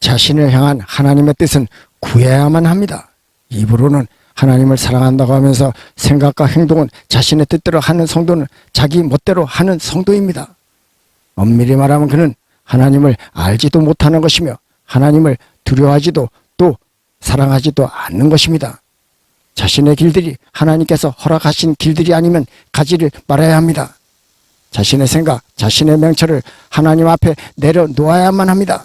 자신을 향한 하나님의 뜻은 구해야만 합니다. 입으로는 하나님을 사랑한다고 하면서 생각과 행동은 자신의 뜻대로 하는 성도는 자기 멋대로 하는 성도입니다. 엄밀히 말하면 그는 하나님을 알지도 못하는 것이며 하나님을 두려워하지도 또 사랑하지도 않는 것입니다. 자신의 길들이 하나님께서 허락하신 길들이 아니면 가지를 말아야 합니다. 자신의 생각, 자신의 명철을 하나님 앞에 내려놓아야만 합니다.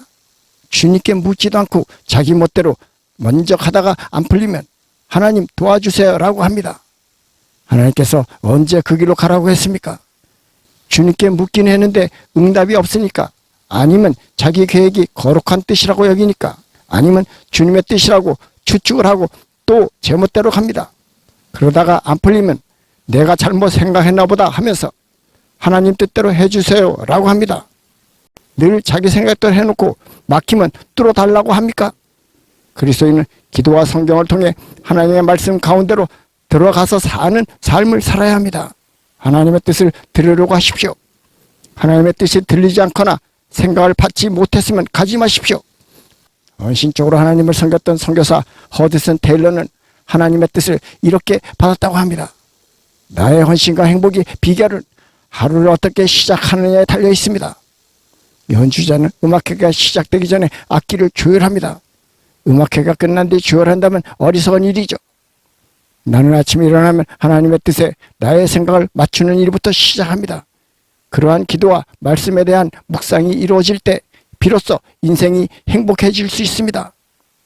주님께 묻지도 않고 자기 멋대로 먼저 가다가 안 풀리면 하나님 도와주세요라고 합니다. 하나님께서 언제 그 길로 가라고 했습니까? 주님께 묻긴 했는데 응답이 없으니까 아니면 자기 계획이 거룩한 뜻이라고 여기니까 아니면 주님의 뜻이라고 추측을 하고 또 제멋대로 갑니다. 그러다가 안 풀리면 내가 잘못 생각했나 보다 하면서 하나님 뜻대로 해주세요 라고 합니다. 늘 자기 생각대로 해놓고 막히면 뚫어달라고 합니까? 그리스도인은 기도와 성경을 통해 하나님의 말씀 가운데로 들어가서 사는 삶을 살아야 합니다. 하나님의 뜻을 들으려고 하십시오. 하나님의 뜻이 들리지 않거나 생각을 받지 못했으면 가지 마십시오. 헌신적으로 하나님을 섬겼던 선교사 허드슨 테일러는 하나님의 뜻을 이렇게 받았다고 합니다. 나의 헌신과 행복의 비결은 하루를 어떻게 시작하느냐에 달려 있습니다. 연주자는 음악회가 시작되기 전에 악기를 조율합니다. 음악회가 끝난 뒤 조율한다면 어리석은 일이죠. 나는 아침에 일어나면 하나님의 뜻에 나의 생각을 맞추는 일부터 시작합니다. 그러한 기도와 말씀에 대한 묵상이 이루어질 때 비로소 인생이 행복해질 수 있습니다.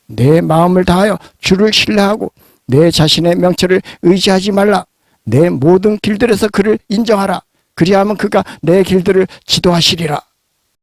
내 마음을 다하여 주를 신뢰하고 내 자신의 명철을 의지하지 말라. 내 모든 길들에서 그를 인정하라. 그리하면 그가 내 길들을 지도하시리라.